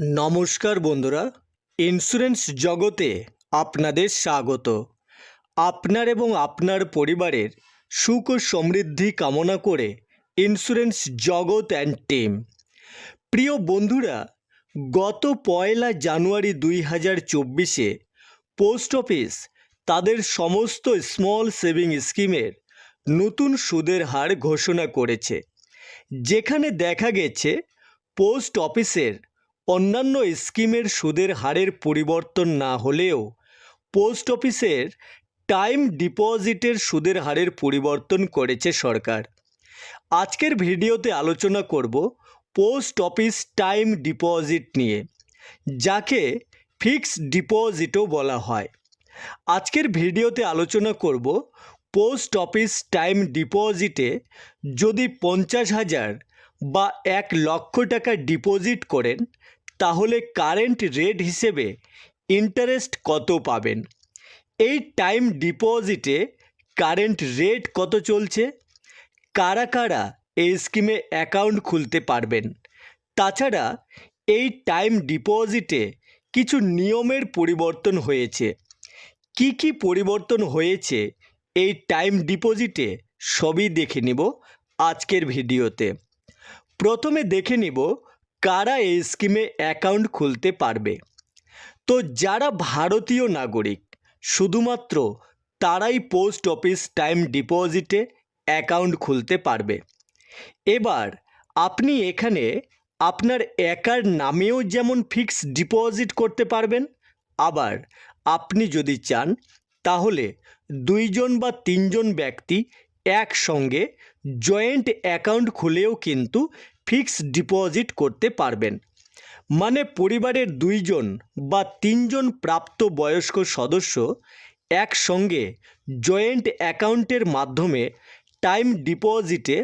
নমস্কার বন্ধুরা ইন্স্যুরেন্স জগতে আপনাদের স্বাগত। আপনার এবং আপনার পরিবারের সুখ ও সমৃদ্ধি কামনা করে ইন্স্যুরেন্স জগৎ অ্যান্ড টিম প্রিয় বন্ধুরা, গত পয়লা জানুয়ারি দুই হাজার চব্বিশে পোস্ট অফিস তাদের সমস্ত স্মল সেভিং স্কিমের নতুন সুদের হার ঘোষণা করেছে। যেখানে দেখা গেছে পোস্ট অফিসের অন্যান্য স্কিমের সুদের হারের পরিবর্তন না হলেও পোস্ট অফিসের টাইম ডিপোজিটের সুদের হারের পরিবর্তন করেছে সরকার। আজকের ভিডিওতে আলোচনা করব পোস্ট অফিস টাইম ডিপোজিট নিয়ে, যাকে ফিক্সড ডিপোজিটও বলা হয়। আজকের ভিডিওতে আলোচনা করব পোস্ট অফিস টাইম ডিপোজিটে যদি পঞ্চাশ হাজার বা এক লক্ষ টাকা ডিপোজিট করেন তাহলে কারেন্ট রেট হিসেবে ইন্টারেস্ট কত পাবেন? এই টাইম ডিপোজিটে কারেন্ট রেট কত চলছে? কারা কারা এই স্কিমে অ্যাকাউন্ট খুলতে পারবেন? তাছাড়া এই টাইম ডিপোজিটে কিছু নিয়মের পরিবর্তন হয়েছে। কি কি পরিবর্তন হয়েছে এই টাইম ডিপোজিটে সবই দেখে নিব আজকের ভিডিওতে প্রথমে দেখে নিব কারা এই স্কিমে অ্যাকাউন্ট খুলতে পারবে? তো যারা ভারতীয় নাগরিক, শুধুমাত্র তারাই পোস্ট অফিস টাইম ডিপোজিটে অ্যাকাউন্ট খুলতে পারবে। এবার আপনি এখানে আপনার একার নামেও যেমন ফিক্স ডিপোজিট করতে পারবেন, আবার আপনি যদি চান, তাহলে দুইজন বা তিনজন ব্যক্তি একসঙ্গে জয়েন্ট অ্যাকাউন্ট খুলেও কিন্তু ফিক্সড ডিপোজিট করতে পারবেন। মানে পরিবারের দুইজন বা তিনজন প্রাপ্ত বয়স্ক সদস্য একসঙ্গে জয়েন্ট অ্যাকাউন্টের মাধ্যমে টাইম ডিপোজিটে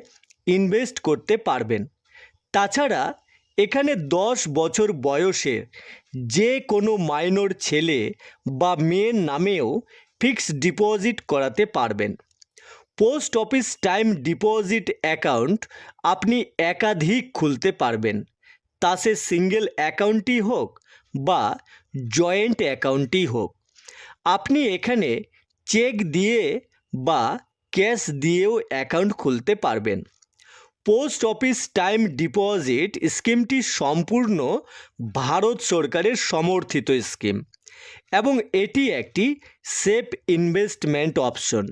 ইনভেস্ট করতে পারবেন। তাছাড়া এখানে দশ বছর বয়সের যে কোনো মাইনর ছেলে বা মেয়ের নামেও ফিক্সড ডিপোজিট করাতে পারবেন। Post office time deposit account আপনি একাধিক খুলতে পারবেন। তা সে সিঙ্গেল অ্যাকাউন্টই হোক বা জয়েন্ট অ্যাকাউন্টই হোক। আপনি এখানে চেক দিয়ে বা ক্যাশ দিয়েও অ্যাকাউন্ট খুলতে পারবেন। পোস্ট অফিস টাইম ডিপোজিট স্কিমটি সম্পূর্ণ ভারত সরকারের সমর্থিত স্কিম এবং এটি একটি সেফ ইনভেস্টমেন্ট অপশন।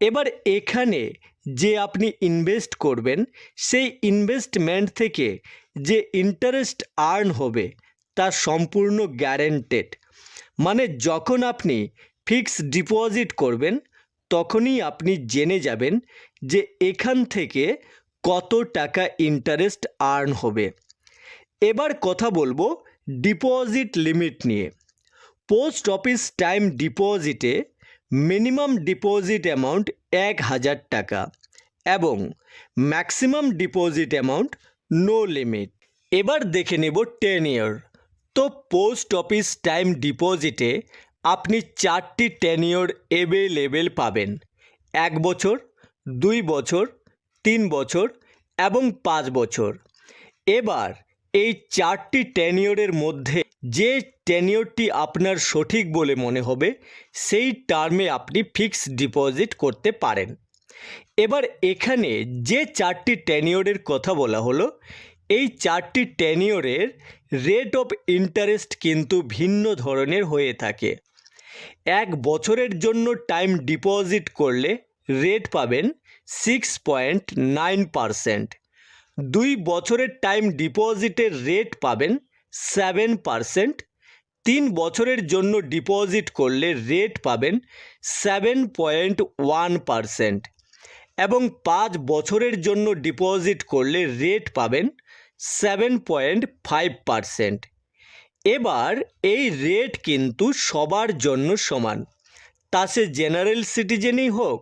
এবার এখানে যে আপনি ইনভেস্ট করবেন, সেই ইনভেস্টমেন্ট থেকে যে ইন্টারেস্ট আর্ন হবে, তা সম্পূর্ণ গ্যারেন্টেড মানে যখন আপনি ফিক্স ডিপোজিট করবেন, তখনই আপনি জেনে যাবেন যে এখান থেকে কত টাকা ইন্টারেস্ট আর্ন হবে। এবার কথা বলব ডিপোজিট লিমিট নিয়ে। পোস্ট অফিস টাইম ডিপোজিটে মিনিমাম ডিপোজিট অ্যামাউন্ট এক হাজার টাকা এবং maximum deposit amount no limit. এবার দেখে নেব টেন ইয়ার। তো পোস্ট অফিস টাইম ডিপোজিটে আপনি চারটি টেনিয়র এভেলেবেল পাবেন। এক বছর, দুই বছর, তিন বছর এবং পাঁচ বছর। এবার এই চারটি টেনিয়রের মধ্যে যে টেনিয়রটি আপনার সঠিক বলে মনে হবে, সেই টার্মে আপনি ফিক্সড ডিপোজিট করতে পারেন। এবার এখানে যে চারটি টেনিয়রের কথা বলা হলো, এই চারটি টেনিয়রের রেট অফ ইন্টারেস্ট কিন্তু ভিন্ন ধরনের হয়ে থাকে। এক বছরের জন্য টাইম ডিপোজিট করলে রেট পাবেন সিক্স পয়েন্ট নাইন পারসেন্ট দুই বছরের টাইম ডিপোজিটের রেট পাবেন সেভেন পারসেন্ট তিন বছরের জন্য ডিপোজিট করলে রেট পাবেন সেভেন পয়েন্ট ওয়ান পারসেন্ট এবং পাঁচ বছরের জন্য ডিপোজিট করলে রেট পাবেন সেভেন পয়েন্ট ফাইভ পারসেন্ট এবার এই রেট কিন্তু সবার জন্য সমান। তা সে জেনারেল সিটিজেনই হোক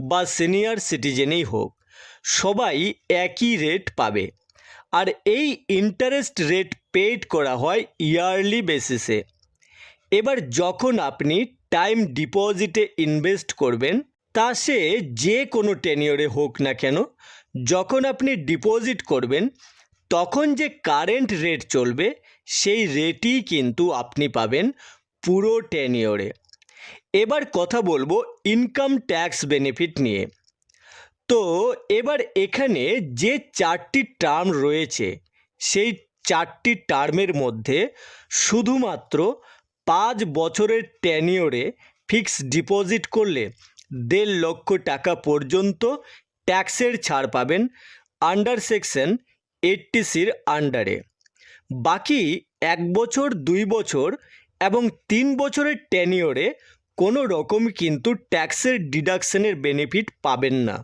বা সিনিয়র সিটিজেনই হোক, সবাই একই রেট পাবে। আর এই ইন্টারেস্ট রেট পেড করা হয় ইয়ারলি বেসিসে এবার যখন আপনি টাইম ডিপোজিটে ইনভেস্ট করবেন, তা সে যে কোনো টেনিয়রে হোক না কেন, যখন আপনি ডিপোজিট করবেন, তখন যে কারেন্ট রেট চলবে, সেই রেটই কিন্তু আপনি পাবেন পুরো টেনিওরে এবার কথা বলব ইনকাম ট্যাক্স বেনিফিট নিয়ে। তো এবার এখানে যে চারটি টার্ম রয়েছে, সেই চারটি টার্মের মধ্যে শুধুমাত্র পাঁচ বছরের টেনিওরে ফিক্স ডিপোজিট করলে দেড় লক্ষ টাকা পর্যন্ত ট্যাক্সের ছাড় পাবেন আন্ডার সেকশন এইটটি সির আন্ডারে বাকি এক বছর, দুই বছর এবং তিন বছরের টেনিওরে কোনো রকম কিন্তু ট্যাক্সের ডিডাকশনের বেনিফিট পাবেন না।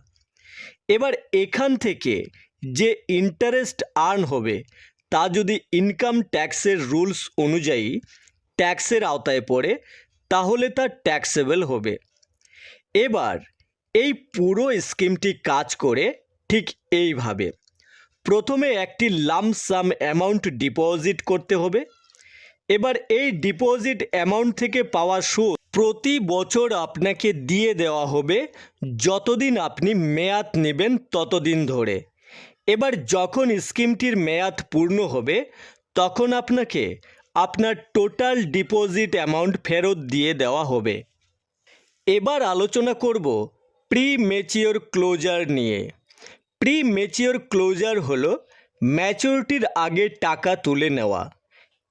এবার এখান থেকে যে ইন্টারেস্ট আর্ন হবে, তা যদি ইনকাম ট্যাক্সের রুলস অনুযায়ী ট্যাক্সের আওতায় পড়ে, তাহলে তা ট্যাক্সেবল হবে। এবার এই পুরো স্কিমটি কাজ করে ঠিক এইভাবে। প্রথমে একটি লামসাম অ্যামাউন্ট ডিপোজিট করতে হবে। এবার এই ডিপোজিট অ্যামাউন্ট থেকে পাওয়া সুদ প্রতি বছর আপনাকে দিয়ে দেওয়া হবে, যতদিন আপনি মেয়াদ নেবেন ততদিন ধরে। এবার যখন স্কিমটির মেয়াদ পূর্ণ হবে, তখন আপনাকে আপনার টোটাল ডিপোজিট অ্যামাউন্ট ফেরত দিয়ে দেওয়া হবে। এবার আলোচনা করব প্রি মেচিওর ক্লোজার নিয়ে। প্রি মেচিওর ক্লোজার হলো ম্যাচুরিটির আগে টাকা তুলে নেওয়া।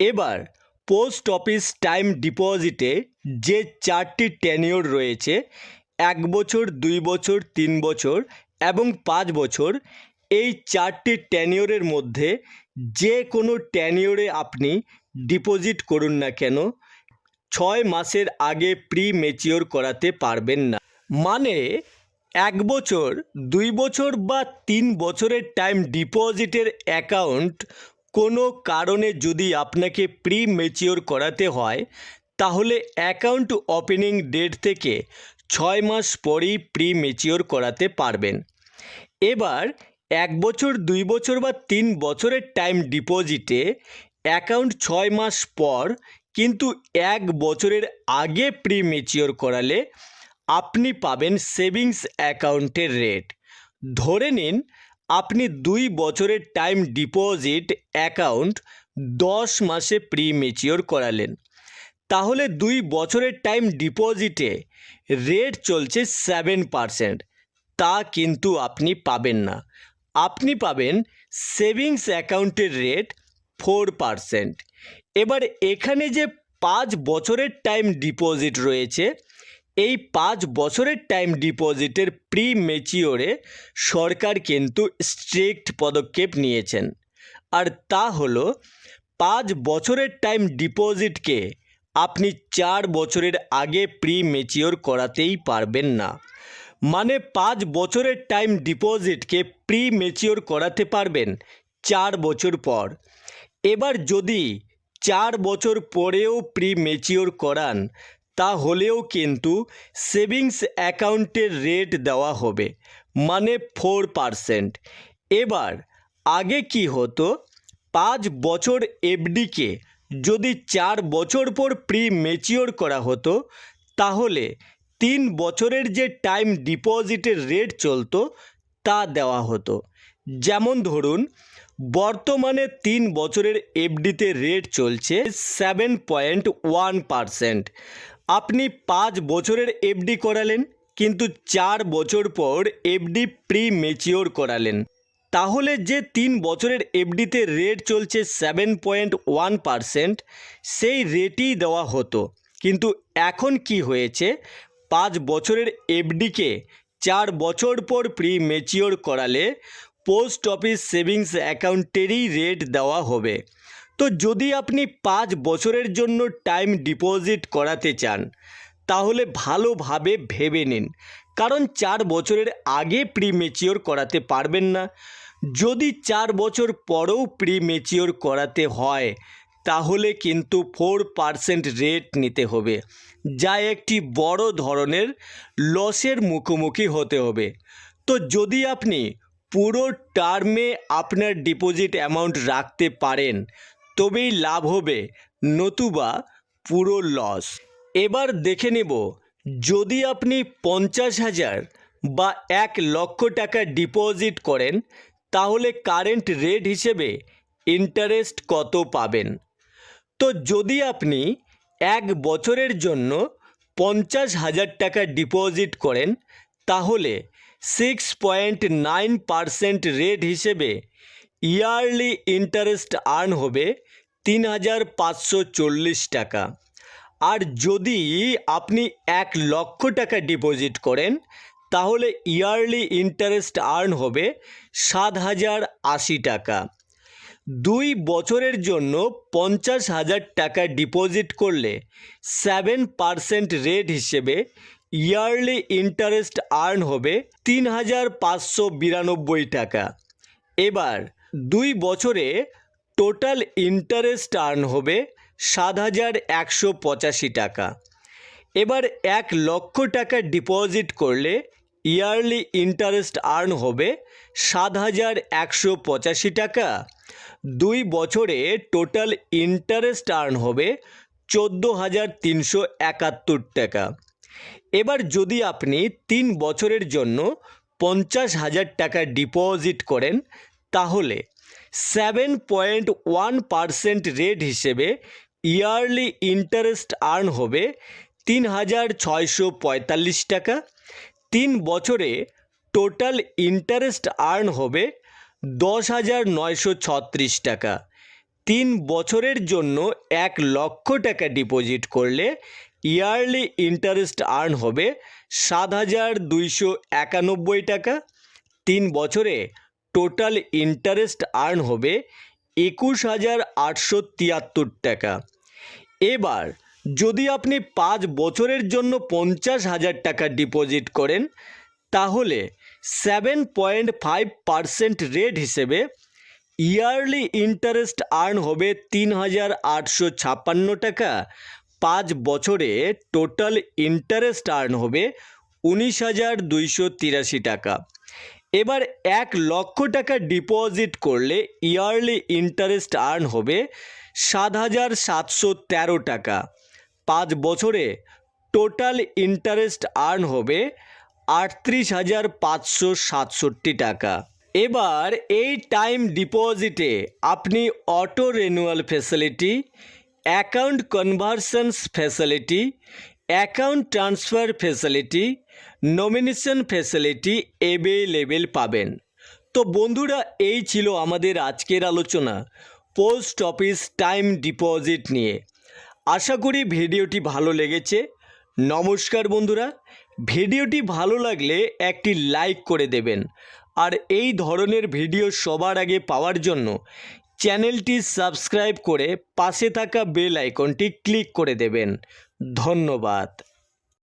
এবার পোস্ট অফিস টাইম ডিপোজিটে যে চারটি টেনিওর রয়েছে, এক বছর, দুই বছর, তিন বছর এবং পাঁচ বছর, এই চারটি টেনিওরের মধ্যে যে কোনো টেনিওরে আপনি ডিপোজিট করুন না কেন, ছয় মাসের আগে প্রি মেচিওর করাতে পারবেন না। মানে এক বছর, দুই বছর বা তিন বছরের টাইম ডিপোজিটের অ্যাকাউন্ট কোনো কারণে যদি আপনাকে প্রি মেচিওর করাতে হয়, তাহলে অ্যাকাউন্ট ওপেনিং ডেট থেকে ছয় মাস পরেই প্রি মেচিওর করাতে পারবেন। এবার এক বছর, দুই বছর বা তিন বছরের টাইম ডিপোজিটে অ্যাকাউন্ট ছয় মাস পর কিন্তু এক বছরের আগে প্রি মেচিওর করালে আপনি পাবেন সেভিংস অ্যাকাউন্টের রেট ধরে নিন আপনি দুই বছরের টাইম ডিপোজিট অ্যাকাউন্ট দশ মাসে প্রি মেচিওর করালেন। তাহলে দুই বছরের টাইম ডিপোজিটে রেট চলছে সেভেন পারসেন্ট। তা কিন্তু আপনি পাবেন না। আপনি পাবেন সেভিংস অ্যাকাউন্টের রেট ফোর পারসেন্ট। এবার এখানে যে পাঁচ বছরের টাইম ডিপোজিট রয়েছে এই পাঁচ বছরের টাইম ডিপোজিটের প্রি মেচিওরে সরকার কিন্তু স্ট্রিক্ট পদক্ষেপ নিয়েছেন। আর তা হলো, পাঁচ বছরের টাইম ডিপোজিটকে আপনি চার বছরের আগে প্রি মেচিওর করাতেই পারবেন না। মানে পাঁচ বছরের টাইম ডিপোজিটকে প্রি মেচিওর করাতে পারবেন চার বছর পর। এবার যদি চার বছর পরেও প্রি মেচিওর করান তাহলেও কিন্তু সেভিংস অ্যাকাউন্টের রেট দেওয়া হবে মানে ফোর পারসেন্ট। এবার, আগে কি হতো? পাঁচ বছর এফডিকে যদি চার বছর পর প্রি মেচিওর করা হতো, তাহলে তিন বছরের যে টাইম ডিপোজিটের রেট চলতো, তা দেওয়া হতো। যেমন ধরুন, বর্তমানে তিন বছরের এফডিতে রেট চলছে সেভেন পয়েন্ট ওয়ান পারসেন্ট। আপনি পাঁচ বছরের এফডি করালেন, কিন্তু চার বছর পর এফডি প্রি মেচিওর করালেন। তাহলে যে তিন বছরের এফডিতে রেট চলছে সেভেন পয়েন্ট ওয়ান পারসেন্ট সেই রেটই দেওয়া হতো। কিন্তু এখন কি হয়েছে? পাঁচ বছরের এফডিকে চার বছর পর প্রি মেচিওর করালে পোস্ট অফিস সেভিংস অ্যাকাউন্টেরই রেট দেওয়া হবে। তো যদি আপনি পাঁচ বছরের জন্য টাইম ডিপোজিট করাতে চান, তাহলে ভালোভাবে ভেবে নিন। কারণ চার বছরের আগে প্রি মেচিওর করাতে পারবেন না। যদি চার বছর পরেও প্রি মেচিওর করাতে হয়, তাহলে কিন্তু ফোর পার্সেন্ট রেট নিতে হবে, যা একটি বড় ধরনের লসের মুখোমুখি হতে হবে। তো যদি আপনি পুরো টার্মে আপনার ডিপোজিট অ্যামাউন্ট রাখতে পারেন তবেই লাভ হবে, নতুবা পুরো লস এবার দেখে নেব, যদি আপনি পঞ্চাশ হাজার বা এক লক্ষ টাকা ডিপোজিট করেন, তাহলে কারেন্ট রেট হিসেবে ইন্টারেস্ট কত পাবেন? তো যদি আপনি এক বছরের জন্য পঞ্চাশ হাজার টাকা ডিপোজিট করেন, তাহলে six point nine percent rate হিসেবে ইয়ারলি ইন্টারেস্ট আর্ন হবে তিন হাজার পাঁচশো চল্লিশ টাকা। আর যদি আপনি এক লক্ষ টাকা ডিপোজিট করেন, তাহলে ইয়ারলি ইন্টারেস্ট আর্ন হবে সাত হাজার আশি টাকা। দুই বছরের জন্য পঞ্চাশ হাজার টাকা ডিপোজিট করলে সেভেন পারসেন্ট রেট হিসেবে ইয়ারলি ইন্টারেস্ট আর্ন হবে তিন হাজার পাঁচশো বিরানব্বই টাকা। এবার দুই বছরে টোটাল ইন্টারেস্ট আর্ন হবে সাত হাজার একশো পঁচাশি টাকা। এবার এক লক্ষ টাকা ডিপোজিট করলে ইয়ারলি ইন্টারেস্ট আর্ন হবে সাত হাজার একশো পঁচাশি টাকা। দুই বছরে টোটাল ইন্টারেস্ট আর্ন হবে চোদ্দ হাজার তিনশো একাত্তর টাকা। এবার যদি আপনি তিন বছরের জন্য পঞ্চাশ হাজার টাকা ডিপোজিট করেন তাহলে seven point one percent rate হিসেবে ইয়ারলি ইন্টারেস্ট আর্ন হবে তিন হাজার ছয়শো পঁয়তাল্লিশ টাকা। তিন বছরে টোটাল ইন্টারেস্ট আর্ন হবে দশ হাজার নয়শো ছত্রিশ টাকা। তিন বছরের জন্য এক লক্ষ টাকা ডিপোজিট করলে ইয়ারলি ইন্টারেস্ট আর্ন হবে সাত হাজার দুইশো একানব্বই টাকা। তিন বছরে টোটাল ইন্টারেস্ট আর্ন হবে একুশ হাজার আটশো তিয়াত্তর টাকা। এবার যদি আপনি পাঁচ বছরের জন্য পঞ্চাশ হাজার টাকা ডিপোজিট করেন, তাহলে seven point five percent rate হিসেবে ইয়ারলি ইন্টারেস্ট আর্ন হবে তিন হাজার আটশো ছাপ্পান্ন টাকা। পাঁচ বছরে টোটাল ইন্টারেস্ট আর্ন হবে উনিশ হাজার দুইশো তিরাশি টাকা। এবার এক লক্ষ টাকা ডিপোজিট করলে ইয়ারলি ইন্টারেস্ট আর্ন হবে সাত হাজার সাতশো তেরো টাকা। পাঁচ বছরে টোটাল ইন্টারেস্ট আর্ন হবে আটত্রিশ হাজার পাঁচশো সাতষট্টি টাকা। এবার এই টাইম ডিপোজিটে আপনি auto renewal facility account conversions facility account transfer facility nomination facility available পাবেন। তো বন্ধুরা, এই ছিল আমাদের আজকের আলোচনা। পোস্ট অফিস টাইম ডিপোজিট নিয়ে। আশা করি ভিডিওটি ভালো লেগেছে। নমস্কার বন্ধুরা। ভিডিওটি ভালো লাগলে একটি লাইক করে দেবেন। আর এই ধরনের ভিডিও সবার আগে পাওয়ার জন্য চ্যানেলটি সাবস্ক্রাইব করে পাশে থাকা বেল আইকনটি ক্লিক করে দেবেন। ধন্যবাদ।